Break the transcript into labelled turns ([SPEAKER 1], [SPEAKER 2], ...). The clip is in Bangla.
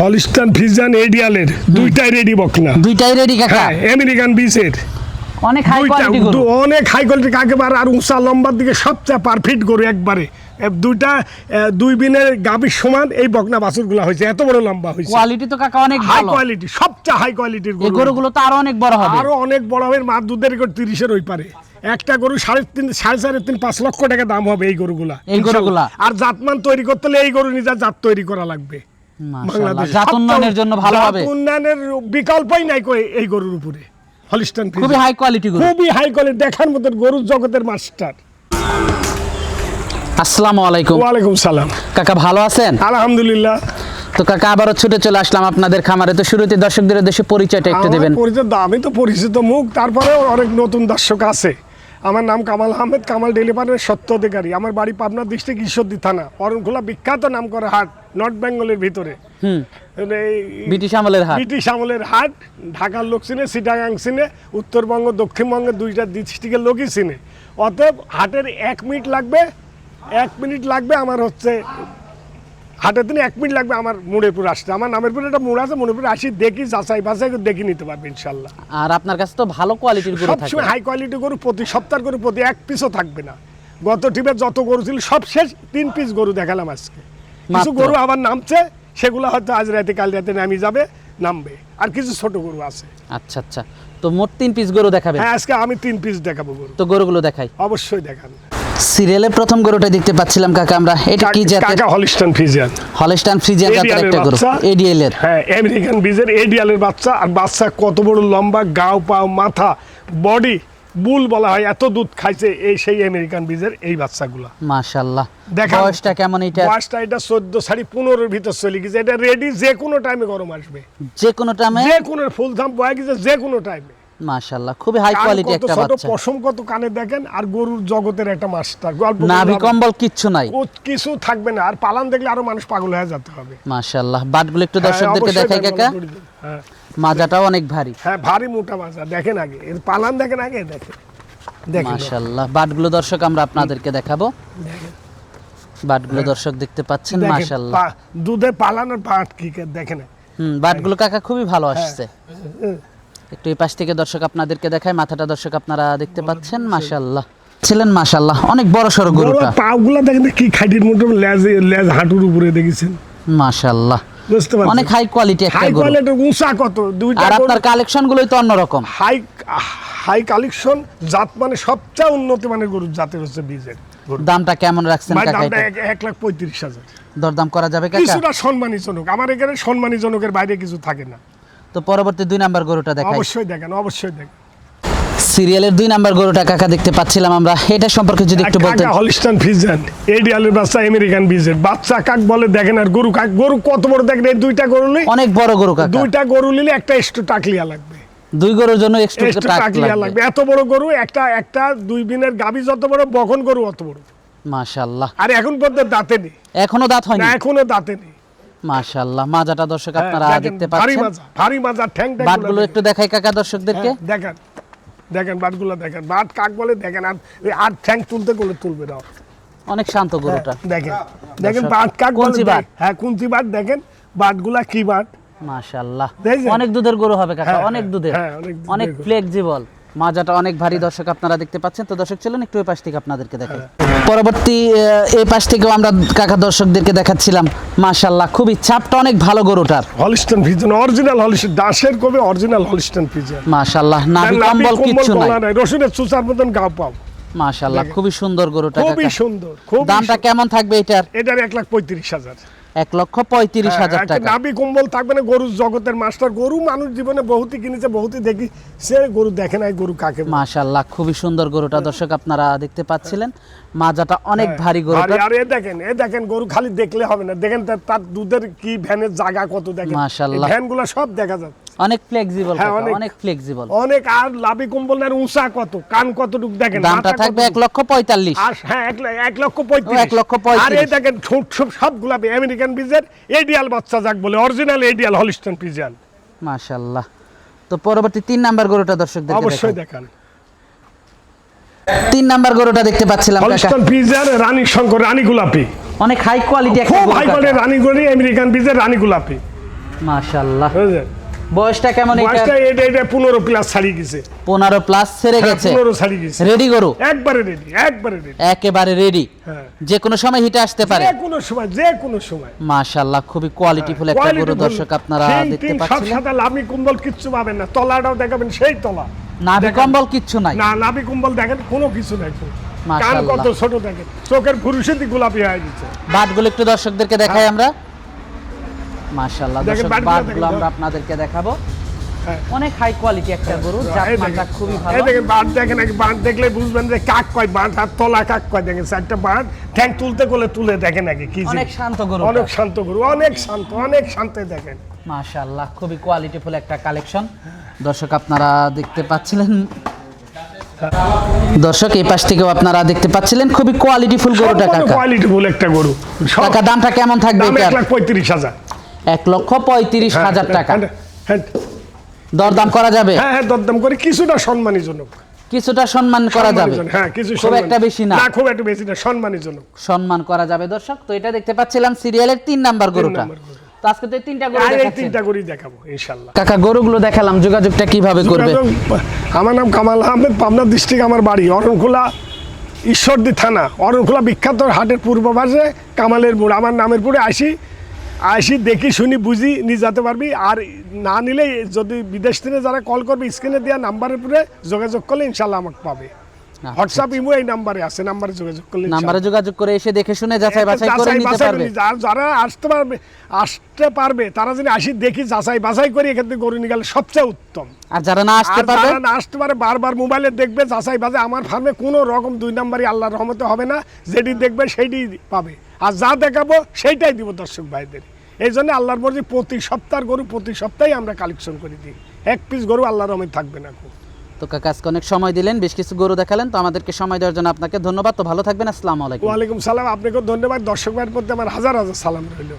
[SPEAKER 1] হলিস্টান ফিজান এডিয়ালের দুইটাই রেডি বকনা।
[SPEAKER 2] দুইটাই রেডি কাকা।
[SPEAKER 1] হ্যাঁ আমেরিকান বিচের
[SPEAKER 2] অনেক হাই কোয়ালিটি গরু।
[SPEAKER 1] অনেক হাই কোয়ালিটি কাকেবার আর উঁচা লম্বার দিকে সবচেয়ে পারফেক্ট গরু একবারে। দুইটা দুই বিনের গাবির সমান এই বকনা বাছুরগুলো হয়েছে। এত বড় লম্বা হয়েছে।
[SPEAKER 2] কোয়ালিটি তো কাকা অনেক
[SPEAKER 1] হাই কোয়ালিটি সবচেয়ে হাই কোয়ালিটির গরু
[SPEAKER 2] গরুগুলো তো আরও অনেক বড় হবে।
[SPEAKER 1] আরও অনেক বড় হবে মার দুধের রেকর্ড তিরিশের ওই পারে। একটা গরু সাড়ে তিন সাড়ে সাড়ে তিন পাঁচ লক্ষ টাকা দাম হবে এই গরুগুলা
[SPEAKER 2] এই গরুগুলা?
[SPEAKER 1] আর জাতমান তৈরি করতে হলে এই গরু নিজের জাত তৈরি করা লাগবে। বাংলাদেশে।
[SPEAKER 2] জাত উন্নয়নের জন্য ভালো হবে।
[SPEAKER 1] উন্নয়নের বিকল্পই নাই কই এই গরুর উপরে। হলিস্টান
[SPEAKER 2] খুবই হাই কোয়ালিটি গরু।
[SPEAKER 1] খুবই হাই কোয়ালিটি দেখার মতন গরুর জগতের মাস্টার।
[SPEAKER 2] আসসালামু আলাইকুম।
[SPEAKER 1] ওয়ালাইকুম সালাম।
[SPEAKER 2] কাকা ভালো আছেন?
[SPEAKER 1] আলহামদুলিল্লাহ।
[SPEAKER 2] তো কাকা আবারও ছুটে চলে আসলাম আপনাদের খামারে। তো শুরুতে দর্শকদের দেশে পরিচয়টা একটু দেবেন।
[SPEAKER 1] পরিচয় আমি তো পরিচিত মুখ তারপরে অনেক নতুন দর্শক আছে। আমার নাম কামাল আহমেদ কামাল ডেলিভারের সত্য অধিকারী। আমার বাড়ি পাবনা ডিস্ট্রিক্ট ঈশ্বরদী থানা অরণখোলা বিখ্যাত নাম করে হাট নর্থ বেঙ্গলের ভিতরে।
[SPEAKER 2] ব্রিটিশ আমলের হাট।
[SPEAKER 1] ব্রিটিশ আমলের হাট ঢাকার লোক চিনে সিটাগাং চিনে উত্তরবঙ্গ দক্ষিণবঙ্গের দুইটা ডিস্ট্রিক্টের লোকই চিনে। অতএব হাটের এক মিনিট লাগবে এক মিনিট লাগবে আমার হচ্ছে হাটের দিনে এক মিনিট লাগবে আমার মুড়েরপুর আসতে। আমার নামের পরে একটা মুড় আছে মুড়েরপুর আসি দেখি যাচাই বাছাই দেখে নিতে পারবে ইনশাল্লাহ।
[SPEAKER 2] আর আপনার কাছে তো ভালো কোয়ালিটির গরু থাকে।
[SPEAKER 1] সবসময় হাই কোয়ালিটি গরু প্রতি সপ্তাহ গরু প্রতি এক পিসও থাকবে না। গত টিপে যত গরু ছিল সব শেষ তিন পিস গরু দেখালাম আজকে। কিছু গরু আবার নামছে সেগুলো হয়তো আজ রাতে কাল রাতে নামি যাবে নামবে। আর কিছু ছোট গরু আছে।
[SPEAKER 2] আচ্ছা আচ্ছা। তো মোট তিন পিস গরু দেখাবে
[SPEAKER 1] হ্যাঁ আজকে আমি তিন পিস দেখাবো গরু।
[SPEAKER 2] তো গরুগুলো দেখাই।
[SPEAKER 1] অবশ্যই দেখান
[SPEAKER 2] সিরিয়ালের প্রথম গরুটা দেখতে পাচ্ছিলাম কাকা আমরা। এটা কি জাতের?
[SPEAKER 1] কাকা হলিস্টান ফিজিয়ান।
[SPEAKER 2] হলস্টাইন ফ্রিজিয়ান জাতের একটা গরু এডিএল এর
[SPEAKER 1] হ্যাঁ আমেরিকান বীজের এডিয়ালের বাচ্চা। আর বাচ্চা কত বড় লম্বা গাও পাও মাথা বডি বুল বলা হয় এত দুধ খাইছে এই সেই আমেরিকান বীজের এই বাচ্চাগুলা।
[SPEAKER 2] মাশাআল্লাহ।
[SPEAKER 1] দেখা
[SPEAKER 2] বয়সটা কেমন এটা
[SPEAKER 1] বয়সটা এটা চোদ্দ সাড়ে পনেরোর ভিতর চলে গেছে। এটা রেডি যে কোনো টাইমে গরম আসবে।
[SPEAKER 2] যে কোনো টাইমে
[SPEAKER 1] যে কোনো ফুল দাম বয়ে গেছে যে কোনো টাইমে
[SPEAKER 2] মাশাআল্লাহ খুবই হাই কোয়ালিটি একটা বাচ্চা।
[SPEAKER 1] পশম কত কানে দেখেন আর গরুর জগতের একটা মাস্টার। গল্প
[SPEAKER 2] নাভি কম্বল কিচ্ছু নাই।
[SPEAKER 1] কিছু থাকবে না আর পালান দেখলে আরও মানুষ পাগল হয়ে যেতে হবে।
[SPEAKER 2] মাশাআল্লাহ বাটগুলো একটু
[SPEAKER 1] হ্যাঁ,
[SPEAKER 2] দর্শকদেরকে দেখাই কাকা।
[SPEAKER 1] হ্যাঁ।
[SPEAKER 2] মাজাটাও অনেক ভারী।
[SPEAKER 1] হ্যাঁ ভারী মোটা মাছা দেখেন আগে। এর পালান দেখেন আগে দেখেন।
[SPEAKER 2] মাশাআল্লাহ বাটগুলো দর্শক আমরা আপনাদেরকে দেখাবো। বাটগুলো দর্শক দেখতে পাচ্ছেন মাশাআল্লাহ।
[SPEAKER 1] দুধে পালানোর পাট কি দেখেন।
[SPEAKER 2] হুম বাটগুলো কাকা খুবই ভালো
[SPEAKER 1] হ্যাঁ।
[SPEAKER 2] আসছে। একটু এই পাশ থেকে দর্শক আপনাদেরকে দেখায় মাথাটা দর্শক আপনারা দেখতে পাচ্ছেন মাশাআল্লাহ। ছিলেন মাশাআল্লাহ অনেক বড় সড়ো
[SPEAKER 1] বড়
[SPEAKER 2] গরুটা।
[SPEAKER 1] পাগুলা দেখেন কি খাইটির মতো লেজ লেজ হাঁটুর উপরে দেখেছেন? পারছেন?
[SPEAKER 2] অনেক হাই কোয়ালিটি একটা
[SPEAKER 1] হাই
[SPEAKER 2] গরু।
[SPEAKER 1] কোয়ালিটির উঁচা কত? দুইটা
[SPEAKER 2] আর আপনার কালেকশন গুলোই তো অন্যরকম।
[SPEAKER 1] হাই হাই কালেকশন জাত মানে সবচেয়ে উন্নত মানের গরুর জাতের হচ্ছে বীজের
[SPEAKER 2] দামটা কেমন রাখছেন কাকা
[SPEAKER 1] এক লাখ পঁয়ত্রিশ হাজার।
[SPEAKER 2] দরদাম করা যাবে কাকা?
[SPEAKER 1] কিছুটা সম্মানীজনক। আমার এখানে সম্মানীজনকের বাইরে কিছু থাকে না।
[SPEAKER 2] তো পরবর্তী দুই নাম্বার গরুটা দেখাই।
[SPEAKER 1] অবশ্যই দেখেন অবশ্যই দেখেন।
[SPEAKER 2] সিরিয়ালের দুই নাম্বার গরুটা কাকা দেখতে পাচ্ছিলাম আমরা। এটা সম্পর্কে যদি একটু বলতেন।
[SPEAKER 1] হলিস্টান ফিজান এডিয়ালের বাচ্চা আমেরিকান বীজের বাচ্চা কাক বলে দেখেন আর গরু কাক গরু কত বড় দেখেন এই দুইটা গরু নিলে
[SPEAKER 2] অনেক বড় গরু কাকা।
[SPEAKER 1] দুইটা গরু নিলে একটা একটু টাকলিয়া লাগবে।
[SPEAKER 2] দুই গরুর জন্য এক্সট্রা
[SPEAKER 1] একটু টাকলিয়া
[SPEAKER 2] লাগবে।
[SPEAKER 1] এত বড় গরু একটা একটা দুই বিনের গাবি যত বড় বকন গরু অত বড়।
[SPEAKER 2] মাশাআল্লাহ।
[SPEAKER 1] আর এখন পর্যন্ত দাঁতে নেই।
[SPEAKER 2] এখনও দাঁত হয়নি?
[SPEAKER 1] না এখনও দাঁতে নেই।
[SPEAKER 2] মাশাআল্লাহ মাজাটা দর্শক
[SPEAKER 1] হ্যাঁ,
[SPEAKER 2] আপনারা দেখতে
[SPEAKER 1] ভারী
[SPEAKER 2] পাচ্ছেন।
[SPEAKER 1] মাজা ভারী মাজা ঠ্যাং
[SPEAKER 2] বাটগুলো একটু দেখাই কাকা দর্শকদেরকে।
[SPEAKER 1] হ্যাঁ, দেখেন দেখেন বাটগুলো দেখেন। বাট কাক বলে দেখেন আর আর ঠ্যাং তুলতে গেলে তুলবে না।
[SPEAKER 2] অনেক শান্ত গরুটা।
[SPEAKER 1] দেখেন দেখেন বাট কাক
[SPEAKER 2] কুঞ্চি বাট।
[SPEAKER 1] হ্যাঁ কুঞ্চি বাট দেখেন বাটগুলা কি বাট?
[SPEAKER 2] মাশাআল্লাহ? অনেক দুধের গরু হবে কাকা
[SPEAKER 1] হ্যাঁ,
[SPEAKER 2] অনেক
[SPEAKER 1] হ্যাঁ,
[SPEAKER 2] দুধের।
[SPEAKER 1] হ্যাঁ, অনেক।
[SPEAKER 2] ফ্লেক্সিবল মাজাটা অনেক ভারী দর্শক আপনারা দেখতে পাচ্ছেন। তো দর্শক চলুন একটু ওই পাশ থেকে আপনাদেরকে দেখাই।
[SPEAKER 1] হ্যাঁ।
[SPEAKER 2] পরবর্তী এই পাশ থেকেও আমরা কাকা দর্শকদেরকে দেখাচ্ছিলাম। মাশাআল্লাহ খুবই চাপটা অনেক ভালো গরুটার।
[SPEAKER 1] হলিস্টন ফিজন অরিজিনাল হলিস্টন দাসের কবে অরিজিনাল হলিস্টন ফিজন
[SPEAKER 2] মাশাআল্লাহ নাভি কম্বল কিচ্ছু নাই।
[SPEAKER 1] রসুনের চুচার মতন গাও পাও।
[SPEAKER 2] মাশাআল্লাহ খুবই সুন্দর গরুটা
[SPEAKER 1] খুবই সুন্দর খুব
[SPEAKER 2] দামটা কেমন থাকবে এটার?
[SPEAKER 1] এটার এক লাখ পঁয়ত্রিশ হাজার।
[SPEAKER 2] এক লক্ষ পঁয়ত্রিশ
[SPEAKER 1] হ্যাঁ,
[SPEAKER 2] হাজার টাকা।
[SPEAKER 1] নাবি কম্বল থাকবে না গরুর জগতের মাস্টার। গরু মানুষ জীবনে বহুতই কিনেছে বহুতই দেখি। সে গরু দেখে নাই গরু কাকে
[SPEAKER 2] মাশাল্লাহ খুবই সুন্দর গরুটা দর্শক আপনারা দেখতে পাচ্ছিলেন। মাজাটা অনেক
[SPEAKER 1] হ্যাঁ,
[SPEAKER 2] ভারী গরু
[SPEAKER 1] আর এ দেখেন এ দেখেন গরু খালি দেখলে হবে না। দেখেন তার- দুধের কি ভ্যানের জায়গা কত দেখেন। মাশাল্লাহ ভ্যানগুলো সব দেখা যাচ্ছে।
[SPEAKER 2] অনেক ফ্লেক্সিবল
[SPEAKER 1] হ্যাঁ, অনেক।
[SPEAKER 2] ফ্লেক্সিবল
[SPEAKER 1] অনেক আর লাভি কম্বল আর উঁচা কত কান কতটুক দেখেন
[SPEAKER 2] দামটা থাকবে এক লক্ষ পঁয়তাল্লিশ।
[SPEAKER 1] হ্যাঁ এক লক্ষ পঁয়ত্রিশ।
[SPEAKER 2] এক লক্ষ পঁয়ত্রিশ।
[SPEAKER 1] আর এই দেখেন ছোট সব সব গুলাপি আমেরিকান পিজের এডিয়াল বাচ্চা যাক বলে অরিজিনাল এডিয়াল হলিস্টন
[SPEAKER 2] মাশাআল্লাহ। তো পরবর্তী তিন নাম্বার গরুটা দর্শকদের
[SPEAKER 1] অবশ্যই দেখান।
[SPEAKER 2] তিন নাম্বার গরুটা দেখতে পাচ্ছিলাম
[SPEAKER 1] হলিস্টন পিজিয়ার রানী শঙ্কর রানী গোলাপি।
[SPEAKER 2] অনেক হাই কোয়ালিটি একটা
[SPEAKER 1] খুব হাই
[SPEAKER 2] কাকা।
[SPEAKER 1] কোয়ালিটির রানী গড়ি আমেরিকান পিজের রানী গোলাপি।
[SPEAKER 2] মাশাল্লাহ
[SPEAKER 1] বুঝলেন?
[SPEAKER 2] বয়সটা কেমন এটা
[SPEAKER 1] বয়সটা এটা এটা পনেরো প্লাস ছাড়িয়ে গেছে।
[SPEAKER 2] পনেরো প্লাস ছেড়ে গেছে।
[SPEAKER 1] পনেরো ছাড়িয়ে গেছে।
[SPEAKER 2] রেডি গরু?
[SPEAKER 1] একবারে রেডি একবারে রেডি
[SPEAKER 2] একেবারে রেডি
[SPEAKER 1] হ্যাঁ।
[SPEAKER 2] যে কোনো সময় হিটে আসতে পারে।
[SPEAKER 1] যে কোনো সময় যে কোনো সময়।
[SPEAKER 2] মাশাল্লাহ খুবই কোয়ালিটিফুল একটা গরু দর্শক আপনারা দেখতে
[SPEAKER 1] তিন, সব সাদা লামি কুম্বল কিচ্ছু পাবেন না। তলাটাও দেখাবেন সেই তলা।
[SPEAKER 2] নাভি। কম্বল কিচ্ছু নাই।
[SPEAKER 1] না নাভি কুম্বল দেখেন কোনো কিছু নাই। কান
[SPEAKER 2] মাশাআল্লাহ।
[SPEAKER 1] কত ছোট দেখেন। চোখের ফুরুষেতি গোলাপি হয়ে গেছে।
[SPEAKER 2] বাটগুলো একটু দর্শকদেরকে দেখাই আমরা। মাশাল্লাহ
[SPEAKER 1] দেখেন
[SPEAKER 2] দর্শক
[SPEAKER 1] বাটগুলো
[SPEAKER 2] আমরা আপনাদেরকে দেখাবো।
[SPEAKER 1] হ্যাঁ।
[SPEAKER 2] অনেক হাই কোয়ালিটি একটা গরু
[SPEAKER 1] এই দেখেন,
[SPEAKER 2] মানটা খুবই
[SPEAKER 1] এই
[SPEAKER 2] ভালো।
[SPEAKER 1] দেখেন বাঁধ দেখেন বাঁধ দেখলে বুঝবেন যে কাক কয় বাঁধ আর তলা কাক কয়। দেখেন চারটা ঠ্যাং তুলতে গেলে তুলে দেখেন নাকি কি
[SPEAKER 2] অনেক শান্ত গরু
[SPEAKER 1] অনেক শান্ত গরু অনেক শান্ত অনেক শান্ত দেখেন।
[SPEAKER 2] মাশাল্লাহ খুবই কোয়ালিটিফুল একটা কালেকশন দর্শক আপনারা দেখতে পাচ্ছিলেন? দর্শক এই পাশ থেকেও আপনারা দেখতে পাচ্ছিলেন খুবই কোয়ালিটিফুল গরুটা কাকা।
[SPEAKER 1] কোয়ালিটি ফুল একটা গরু।
[SPEAKER 2] কাকা দামটা কেমন থাকবে
[SPEAKER 1] দাম এক লাখ পঁয়ত্রিশ হাজার।
[SPEAKER 2] এক লক্ষ পঁয়ত্রিশ
[SPEAKER 1] হ্যাঁ,
[SPEAKER 2] হাজার টাকা।
[SPEAKER 1] হ্যাঁ, হ্যাঁ,
[SPEAKER 2] দরদাম করা যাবে?
[SPEAKER 1] হ্যাঁ হ্যাঁ দরদাম করে। কিছুটা সম্মানীজনক।
[SPEAKER 2] কিছুটা সম্মান করা যাবে?
[SPEAKER 1] হ্যাঁ কিছু
[SPEAKER 2] খুব একটা বেশি না।
[SPEAKER 1] খুব একটা বেশি না সম্মানীজনক।
[SPEAKER 2] সম্মান করা যাবে দর্শক। তো এটা দেখতে পাচ্ছিলাম সিরিয়ালের তিন নাম্বার গরুটা। তো আজকে তো তিনটা গরু দেখাচ্ছেন
[SPEAKER 1] তিনটা দেখাবো ইনশাল্লাহ
[SPEAKER 2] কাকা গরুগুলো দেখালাম যোগাযোগটা কীভাবে করবে?
[SPEAKER 1] আমার নাম কামাল আহমেদ পাবনা ডিস্ট্রিক্ট আমার বাড়ি অরণখোলা ঈশ্বরদী থানা অরণখোলা বিখ্যাত হাটের পূর্ব পাশে কামালের মোড়। আমার নামের পরে আসি আসি দেখি শুনি বুঝি নিয়ে যেতে পারবি। আর না নিলে যদি বিদেশ থেকে যারা কল করবে স্ক্রিনে দেওয়া নাম্বারের পরে যোগাযোগ করলে ইনশাল্লাহ আমাকে পাবে। হোয়াটসঅ্যাপ ইমো এই নাম্বারে আছে নাম্বারে যোগাযোগ করলে
[SPEAKER 2] নাম্বারে যোগাযোগ করে এসে দেখে শুনে যাচাই বাছাই করে নিতে পারবে।
[SPEAKER 1] যারা আসতে পারবে আসতে পারবে তারা যদি আসি দেখি যাচাই বাছাই করে এখান থেকে গরু নিয়ে গেলে সবচেয়ে উত্তম।
[SPEAKER 2] আর যারা না আসতে পারবে
[SPEAKER 1] যারা না আসতে পারে বারবার মোবাইলে দেখবে যাচাই বাজে আমার ফার্মে কোনো রকম দুই নাম্বারই আল্লাহর রহমতে হবে না। যেটি দেখবে সেইটি পাবে। আর যা দেখাবো সেইটাই দিব দর্শক ভাইদের। এই জন্য আল্লাহর মর্জি প্রতি সপ্তাহ গরু প্রতি সপ্তাহে আমরা কালেকশন করে দিই। এক পিস গরু আল্লাহর আমি থাকবে না খুব।
[SPEAKER 2] তো কাকা আজকে অনেক সময় দিলেন বেশ কিছু গরু দেখালেন তো আমাদেরকে সময় দেওয়ার জন্য আপনাকে ধন্যবাদ। তো ভালো থাকবেন আসসালামু আলাইকুম।
[SPEAKER 1] ওয়ালাইকুম সালাম আপনাকেও ধন্যবাদ। দর্শক ভাইয়ের প্রতি আমার হাজার হাজার সালাম রইল।